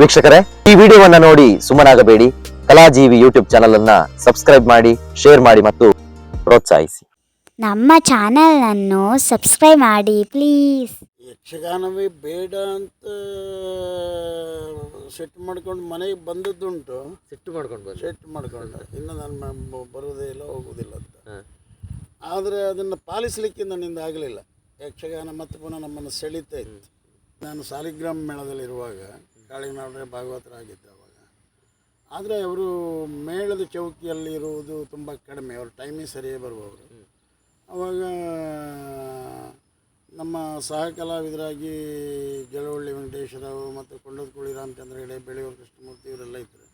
ವೀಕ್ಷಕರೇ ಈ ವಿಡಿಯೋವನ್ನ ನೋಡಿ ಸುಮ್ಮನಾಗಬೇಡಿ. ಕಲಾಜೀವಿ ಯೂಟ್ಯೂಬ್ ಚಾನಲ್ ಅನ್ನ ಸಬ್ಸ್ಕ್ರೈಬ್ ಮಾಡಿ ಶೇರ್ ಮಾಡಿ ಮತ್ತು ಪ್ರೋತ್ಸಾಹಿಸಿ. ನಮ್ಮ ಚಾನಲನ್ನು ಸಬ್ಸ್ಕ್ರೈಬ್ ಮಾಡಿ ಪ್ಲೀಸ್ ಯಕ್ಷಗಾನವೇ ಬೇಡ ಅಂತ ಸೆಟ್ ಮಾಡ್ಕೊಂಡು ಮನೆಗೆ ಬಂದದ್ದುಂಟು. ಸೆಟ್ ಮಾಡ್ಕೊಂಡು ಬಂದು. ಸೆಟ್ ಮಾಡ್ಕೊಂಡು. ಇನ್ನು ನಾನು ಬರೋದೇ ಇಲ್ಲ ಹೋಗೋದಿಲ್ಲ ಅಂತ. ಆದರೆ ಅದನ್ನು ಪಾಲಿಸಲಿಕ್ಕೆ ನನ್ನಿಂದ ಆಗಲಿಲ್ಲ. ಯಕ್ಷಗಾನ ಮತ್ತೆ ಪುನಃ ನಮ್ಮನ್ನು ಸೆಳೀತಾ ಇತ್ತು. ನಾನು ಸಾಲಿಗ್ರಾಮ ಮೇಳದಲ್ಲಿರುವಾಗ ಕಾಳಿನಾಡ್ರೆ ಭಾಗವತರಾಗಿದ್ದೆ ಅವಾಗ. ಆದರೆ ಅವರು ಮೇಳದ ಚೌಕಿಯಲ್ಲಿ ಇರುವುದು ತುಂಬ ಕಡಿಮೆ. ಅವ್ರ ಟೈಮಿಗೆ ಸರಿಯೇ ಬರುವವರು. ಅವಾಗ, ನಮ್ಮ ಸಹ ಕಲಾವಿದರಾಗಿ ಜಲವಳ್ಳಿ ವೆಂಕಟೇಶ್ವರರಾವ್ ಮತ್ತು ಕೊಂಡದಕುಳಿ ರಾಮಚಂದ್ರ ಹೆಡೆ ಬೆಳೆಯೂರು ಕೃಷ್ಣಮೂರ್ತಿ ಇವರೆಲ್ಲ ಇದ್ದರು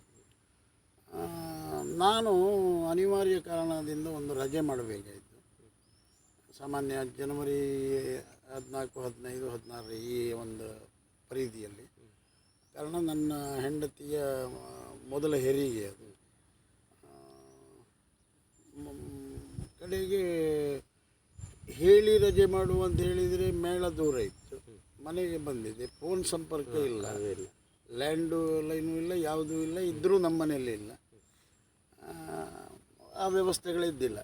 ನಾನು ಅನಿವಾರ್ಯ ಕಾರಣದಿಂದ ಒಂದು ರಜೆ ಮಾಡಬೇಕಾಯಿತು. ಸಾಮಾನ್ಯ ಜನವರಿ ಹದಿನಾಲ್ಕು ಹದಿನೈದು ಹದಿನಾರು ಈ ಒಂದು ಪರಿಧಿಯಲ್ಲಿ. ಕಾರಣ ನನ್ನ ಹೆಂಡತಿಯ ಮೊದಲ ಹೆರಿಗೆ ಅದು. ಕಡೆಗೆ ಹೇಳಿ ರಜೆ ಮಾಡು ಅಂತ ಹೇಳಿದರೆ ಮೇಳ ದೂರ ಇತ್ತು. ಮನೆಗೆ ಬಂದಿದೆ ಫೋನ್ ಸಂಪರ್ಕ ಇಲ್ಲ. ಲ್ಯಾಂಡು ಲೈನು ಇಲ್ಲ ಯಾವುದೂ ಇಲ್ಲ ಇದ್ದರೂ ನಮ್ಮ ಮನೆಯಲ್ಲಿ ಇಲ್ಲ. ಆ ವ್ಯವಸ್ಥೆಗಳಿದ್ದಿಲ್ಲ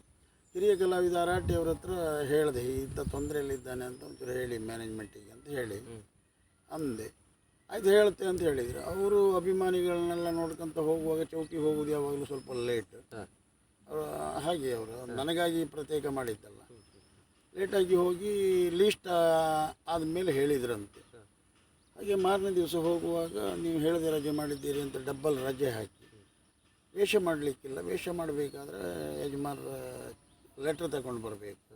ಹಿರಿಯ ಕಲಾವಿದ ಅರಾಟಿ ಅವ್ರ ಹತ್ರ ಹೇಳಿದೆ ಇಂಥ ತೊಂದರೆಯಲ್ಲಿದ್ದಾನೆ ಅಂತ ಒಂಚೂರು ಹೇಳಿ ಮ್ಯಾನೇಜ್ಮೆಂಟಿಗೆ ಅಂತ ಹೇಳಿ. ಅಂದೆ. ಆಯ್ತು ಹೇಳ್ತೆ ಅಂತ ಹೇಳಿದರು. ಅವರು ಅಭಿಮಾನಿಗಳನ್ನೆಲ್ಲ ನೋಡ್ಕೊಂತ ಹೋಗುವಾಗ ಚೌಕಿ ಹೋಗೋದು ಯಾವಾಗಲೂ ಸ್ವಲ್ಪ ಲೇಟ್ ಹಾಗೆ ಅವರು ನನಗಾಗಿ ಪ್ರತ್ಯೇಕ ಮಾಡಿದ್ದಲ್ಲ. ಲೇಟಾಗಿ ಹೋಗಿ ಲೀಸ್ಟ್ ಆದಮೇಲೆ ಹೇಳಿದ್ರಂತೆ. ಹಾಗೆ ಮಾರನೇ ದಿವಸ ಹೋಗುವಾಗ ನೀವು ಹೇಳಿದೆ ರಜೆ ಮಾಡಿದ್ದೀರಿ ಅಂತ ಡಬ್ಬಲ್ ರಜೆ ಹಾಕಿ. ವೇಷ ಮಾಡಲಿಕ್ಕಿಲ್ಲ. ವೇಷ ಮಾಡಬೇಕಾದ್ರೆ ಯಜಮಾನರ ಲೆಟ್ರ್ ತಗೊಂಡು ಬರಬೇಕು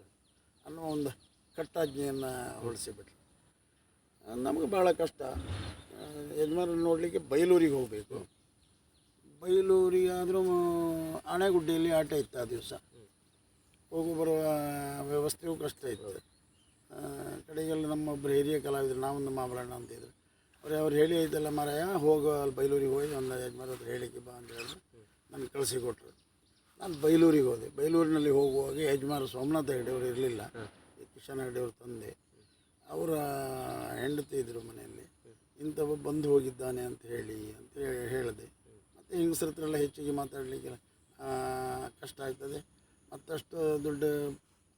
ಅನ್ನೋ ಒಂದು ಕಟ್ಟಾಜ್ಞೆಯನ್ನು ಹೊರಡಿಸಿಬಿಟ್ರು ನಮಗೆ ಭಾಳ ಕಷ್ಟ. ಯಜಮಾನ ನೋಡಲಿಕ್ಕೆ ಬೈಲೂರಿಗೆ ಹೋಗಬೇಕು. ಬೈಲೂರಿಗೆ ಆದರೂ ಆಣೆಗುಡ್ಡೆಯಲ್ಲಿ ಆಟ ಇತ್ತು ಆ ದಿವಸ. ಹೋಗು ಬರುವ ವ್ಯವಸ್ಥೆಯೂ ಕಷ್ಟ ಇತ್ತು. ಕಡೆಗೆಲ್ಲ ನಮ್ಮೊಬ್ಬರು ಹಿರಿಯ ಕಲಾವಿದರು, ನಾವೊಂದು ಮಾಬಲಣ್ಣ ಅಂತಿದ್ರು ಅವ್ರು ಅವ್ರು ಹೇಳಿ ಐತಲ್ಲ ಮಾರಾಯ, ಹೋಗು ಅಲ್ಲಿ ಬೈಲೂರಿಗೆ ಹೋಗಿ ಒಂದು ಯಜಮಾನ ಹತ್ರ ಹೇಳಿಕ್ಕೆ ಬಾ ಅಂತ ಹೇಳಿದ್ರು. ನನಗೆ ಕಳಿಸಿಕೊಟ್ರು ನಾನು ಬೈಲೂರಿಗೆ ಹೋದೆ. ಬೈಲೂರಿನಲ್ಲಿ ಹೋಗುವಾಗ ಯಜಮಾನ ಸೋಮನಾಥ ಹೆಗಡೆಯವರು ಇರಲಿಲ್ಲ. ಕಿಶನ್ ಹೆಗಡೆಯವ್ರ ತಂದೆ. ಅವರ ಹೆಂಡತಿ ಇದ್ದರು ಮನೆಯಲ್ಲಿ. ಇಂಥವ ಬಂದು ಹೋಗಿದ್ದಾನೆ ಅಂತ ಹೇಳಿ ಅಂತ ಹೇಳಿ ಹೇಳಿದೆ. ಮತ್ತು ಹೆಂಗಸ್ರ ಹತ್ರ ಎಲ್ಲ ಹೆಚ್ಚಿಗೆ ಮಾತಾಡಲಿಕ್ಕೆ ಕಷ್ಟ ಆಗ್ತದೆ. ಮತ್ತಷ್ಟು ದೊಡ್ಡ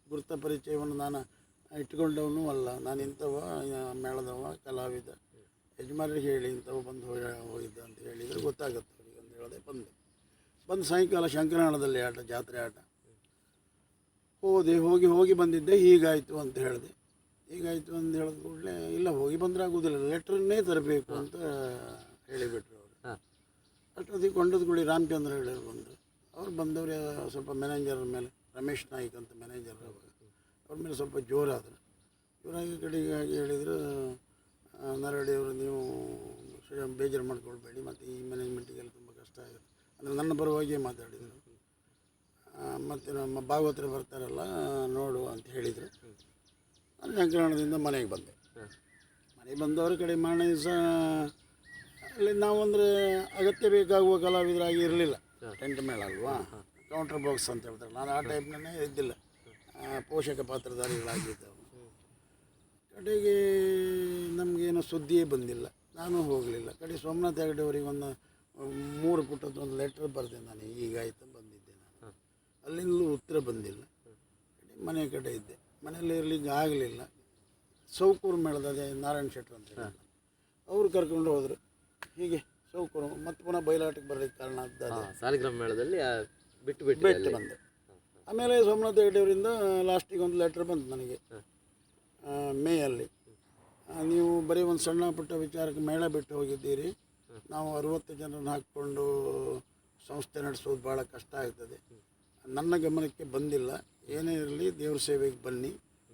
ಗುರುತ ಪರಿಚಯವನ್ನು ನಾನು ಇಟ್ಕೊಂಡವನು ಅಲ್ಲ. ನಾನು ಇಂಥವ ಮೇಳದವ, ಕಲಾವಿದ. ಯಜಮಾನರಿಗೆ ಹೇಳಿ ಇಂಥವ ಬಂದು ಹೋಗಿ, ಹೋಗಿದ್ದ ಅಂತ ಹೇಳಿದರೆ ಗೊತ್ತಾಗುತ್ತೆ ಅವ್ರಿಗೆ ಅಂತ ಹೇಳಿದೆ ಬಂದೆ. ಬಂದು ಸಾಯಂಕಾಲ ಶಂಕರಹಣದಲ್ಲಿ ಆಟ ಜಾತ್ರೆ ಆಟ. ಹೋದೆ ಹೋಗಿ ಹೋಗಿ ಬಂದಿದ್ದೆ ಹೀಗಾಯಿತು ಅಂತ ಹೇಳಿದೆ. ಹೀಗಾಯಿತು ಅಂತ ಹೇಳಿದ ಕೂಡಲೇ ಇಲ್ಲ ಹೋಗಿ ಬಂದರೆ ಆಗೋದಿಲ್ಲ ಲೆಟ್ರನ್ನೇ ತರಬೇಕು ಅಂತ ಹೇಳಿಬಿಟ್ರು ಅವರು. ಅಷ್ಟೊತ್ತಿಗೆ ಕೊಂಡದಗುಳಿ ರಾಮಚಂದ್ರ ಹೇಳೋರು ಬಂದರು ಅವ್ರು ಬಂದವರು ಸ್ವಲ್ಪ ಮ್ಯಾನೇಜರ್ ಮೇಲೆ ರಮೇಶ್ ನಾಯ್ಕ್ ಅಂತ ಮ್ಯಾನೇಜರ್ ಅವ್ರ. ಮೇಲೆ ಸ್ವಲ್ಪ ಜೋರಾದರು. ಜೋರಾಗಿ ಕಡೆಗೆ ಹೇಳಿದರು ನರಡಿಯವರು ನೀವು ಬೇಜಾರು ಮಾಡ್ಕೊಳ್ಬೇಡಿ ಮತ್ತು ಈ ಮ್ಯಾನೇಜ್ಮೆಂಟಿಗೆಲ್ಲ ತುಂಬ ಕಷ್ಟ ಆಗುತ್ತೆ. ನನ್ನ ಪರವಾಗಿಯೇ ಮಾತಾಡಿದರು. ಮತ್ತು ನಮ್ಮ ಭಾಗವತರು ಬರ್ತಾರಲ್ಲ, ನೋಡು ಅಂತ ಹೇಳಿದರು. ನಾನು ಸಂಕ್ರಮಣದಿಂದ ಮನೆಗೆ ಬಂದೆ. ಮನೆಗೆ ಬಂದವರ ಕಡೆ ಮಾರನೇ ದಿವಸ, ಅಲ್ಲಿ ನಾವು ಅಂದರೆ ಅಗತ್ಯ ಬೇಕಾಗುವ ಕಲಾವಿದರಾಗಿ ಇರಲಿಲ್ಲ. ಟೆಂಟ್ ಮೇಳ ಅಲ್ವಾ? ಕೌಂಟರ್ ಬಾಕ್ಸ್ ಅಂತ ಹೇಳ್ತಾರೆ. ನಾನು ಆ ಟೈಪ್ನೇ ಇದ್ದಿಲ್ಲ. ಪೋಷಕ ಪಾತ್ರಧಾರಿಗಳಾಗಿದ್ದವು ಕಡೆಗೆ ನಮಗೇನು ಸುದ್ದಿಯೇ ಬಂದಿಲ್ಲ. ನಾನು ಹೋಗಲಿಲ್ಲ. ಕಡೆ ಸೋಮನಾಥ ಹೆಗಡೆ ಅವರಿಗೆ ಒಂದು ಮೂರು ಪುಟದ ಒಂದು ಲೆಟ್ರ್ ಬರೆದೆ ನಾನು ಹೀಗಾಯ್ತು ಬಂದಿದ್ದೆ ನಾನು. ಅಲ್ಲಿಂದಲೂ ಉತ್ತರ ಬಂದಿಲ್ಲ. ಮನೆ ಕಡೆ ಇದ್ದೆ. ಮನೆಯಲ್ಲಿ ಇರಲಿಕ್ಕೆ ಆಗಲಿಲ್ಲ. ಸೌಕೂರು ಮೇಳದ ಅದೇ ನಾರಾಯಣ ಶೆಟ್ರು ಅಂತ ಹೇಳಿ. ಅವರು ಕರ್ಕೊಂಡು ಹೋದರು. ಹೀಗೆ ಸೌಕೂರು ಮತ್ತೆ ಪುನಃ ಬಯಲಾಟಕ್ಕೆ ಬರಲಿಕ್ಕೆ ಕಾರಣ ಸಾಲಿಗ್ರಾಮ ಮೇಳದಲ್ಲಿ ಬಿಟ್ಟು ಬಿಟ್ಟು ಬಿಟ್ಟು ಬಂದೆ. ಆಮೇಲೆ ಸೋಮನಾಥ ಹೆಗಡೆಯವರಿಂದ ಲಾಸ್ಟಿಗೆ ಒಂದು ಲೆಟ್ರ್ ಬಂತು ನನಗೆ. ಮೇಯಲ್ಲಿ. ನೀವು ಬರೀ ಒಂದು ಸಣ್ಣ ಪುಟ್ಟ ವಿಚಾರಕ್ಕೆ ಮೇಳ ಬಿಟ್ಟು ಹೋಗಿದ್ದೀರಿ. ನಾವು ಅರುವತ್ತು ಜನರನ್ನು ಹಾಕ್ಕೊಂಡು ಸಂಸ್ಥೆ ನಡೆಸೋದು ಭಾಳ ಕಷ್ಟ ಆಗ್ತದೆ. ನನ್ನ ಗಮನಕ್ಕೆ ಬಂದಿಲ್ಲ. ಏನೇ ಇರಲಿ ದೇವ್ರ ಸೇವೆಗೆ ಬನ್ನಿ.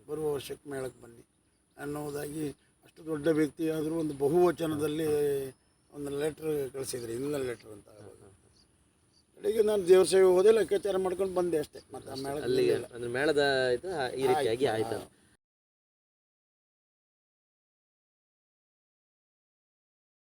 ಬರುವ ವರ್ಷಕ್ಕೆ ಮೇಳಕ್ಕೆ ಬನ್ನಿ. ಅನ್ನೋದಾಗಿ ಅಷ್ಟು ದೊಡ್ಡ ವ್ಯಕ್ತಿ ಆದರೂ ಒಂದು ಬಹುವಚನದಲ್ಲಿ ಒಂದು ಲೆಟ್ರ್ ಕಳಿಸಿದ್ರು. ಇಲ್ಲ ಲೆಟ್ರ್ ಅಂತ ಬೆಳಿಗ್ಗೆ ಕಡೆಗೆ ನಾನು ದೇವ್ರ ಸೇವೆ ಹೋದೆ ಲೆಕ್ಕಾಚಾರ ಮಾಡ್ಕೊಂಡು ಬಂದೆ ಅಷ್ಟೇ. ಮತ್ತೆ ಅಂದ್ರೆ ಮೇಳದ ಇದು ಈ ರೀತಿಯಾಗಿ ಆಯ್ತು.